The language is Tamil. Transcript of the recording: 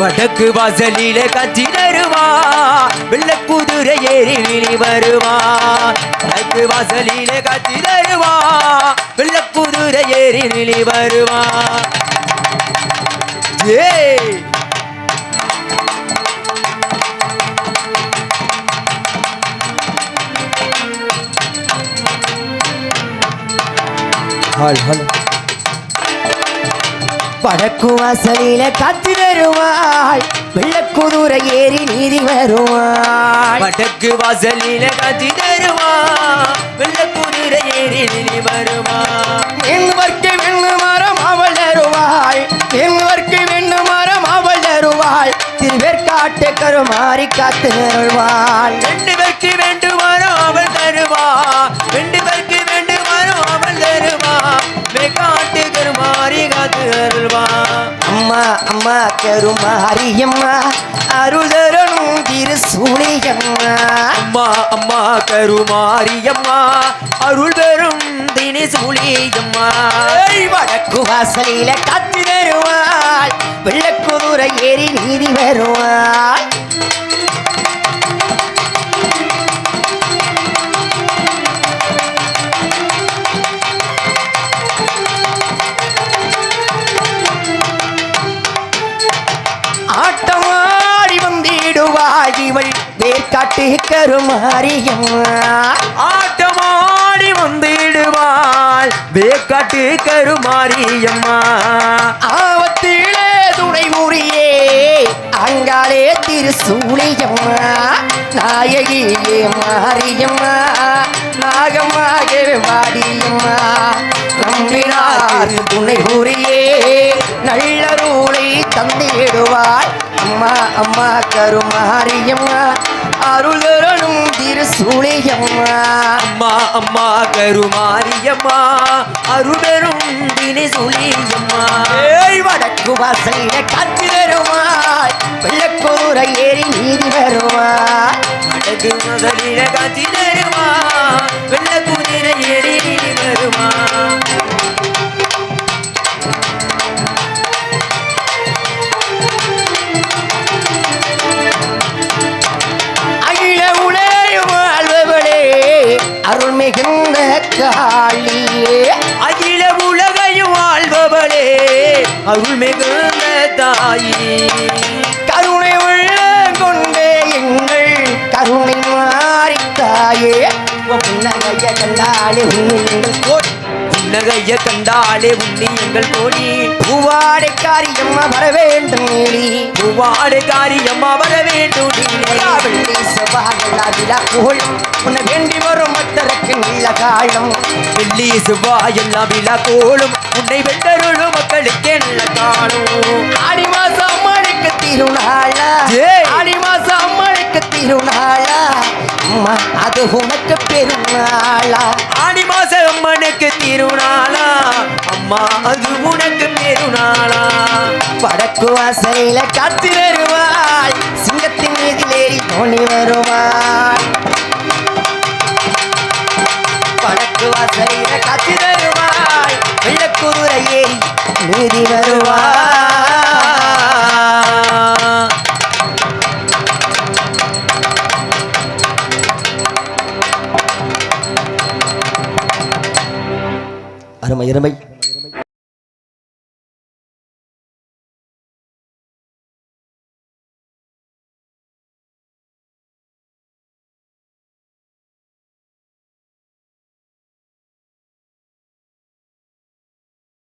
வடக்கு வாசலிலே காட்சி தருவா. வெள்ள குதிரை ஏறி விழி வருவா. வடக்கு வாசலிலே காட்சி தருவா. வெள்ள குதிரை ஏறி விழி வருவா. ஏ ஹால் ஹலோ வடக்கு வாசலில காத்து வருவாள் வெள்ளக்குதிரை ஏறி நீதி வருவாள். வடக்கு வாசலில காட்சி தருவா வெள்ள குதிரை ஏறி விழி வருவா வெண்ணுவர்க்கு வெண்ணு மரம் அவள் தருவாள். வெண்ணுவர்க்கு வெண்ணு மரம் அவள் தருவாள். திருவேற்காட்டு கருமாறி காத்து வருவாள். ரெண்டு பேருக்கு வேண்டுமானோ அவள் தருவா ரெண்டு பேருக்கு வேண்டுமானோ அவள் தருவா மேற்காட்டு கருமாறி காத்து அம்மா அம்மா கருமாரியம்மா அருள் தரணும் திரு சூழியம்மா அம்மா அம்மா கருமாரியம்மா அருள் பெறும் தினி சூழியம்மா. வடக்கு வாசலில காத்து வருவாள் வெள்ளக்குதிரை ஏறி நீதி வருவாள். ஆட்டமாடி வந்திடுவாய் இவள். வேர்காட்டு கருமாரியம் ஆட்டமாடி வந்திடுவாள். வேர்காட்டு கருமாரியம்மா. ஆவத்திலே துணை முறியே. அங்காலே திருசூழியம்மா நாயகியே மாரியம்மா. நாகமாக வாடியம்மா நம்பினார் துணை முறியே. அம்மா அம்மா கருமாரியம்மா அருளரணும் திருசூழியம்மா அம்மா அம்மா கருமாரியம்மா அருள் பெறும் தினி சூழியம்மா ஏய் வடக்கு வாசலில காத்து வருவாள் வெள்ளக்கூரை ஏறி நீதி வருவாள் அடகு முதலில காட்சி காளியே அகில உலகையும் வாழ்பவளே அருள் மிகுந்த தாயி. கருணை உள்ள கொண்டே எங்கள் கருணை மாறித்தாயே. புன்னகைய கண்டாலே உங்கள் கோடி புன்னகைய கண்டாலே உண்ணி எங்கள் கோடி பூவாடை காரியம்மா வர வேண்டும் நீலி. பூவாடு காரியம்மா வர வேண்டும் கோலம் உன்னை வேண்டி வரும் பக்தருக்கு நீல காலம் வெள்ளி செவ்வாய் எல்லாம் விழா கோலும் உன்னை வெண்டருளும் மக்களுக்கு நல்ல காணும். ஆடி மாசம் அம்மனுக்கு திருநாளா. ஆடி மாசம் அம்மனுக்கு திருநாளா. அம்மா அது உனக்கு பெருநாளா. ஆடி மாசம் அம்மனுக்கு திருநாளா. அம்மா அது உனக்கு பெருநாளா. வடக்கு வாசலில காத்து வருவாள் சிங்கத்தின் மீதிலேறி தோணி வருவாள் வாசலில காத்து தருவாய். வெள்ளக்குதிரை ஏறி மீதி வருவாய். அருமை அருமை.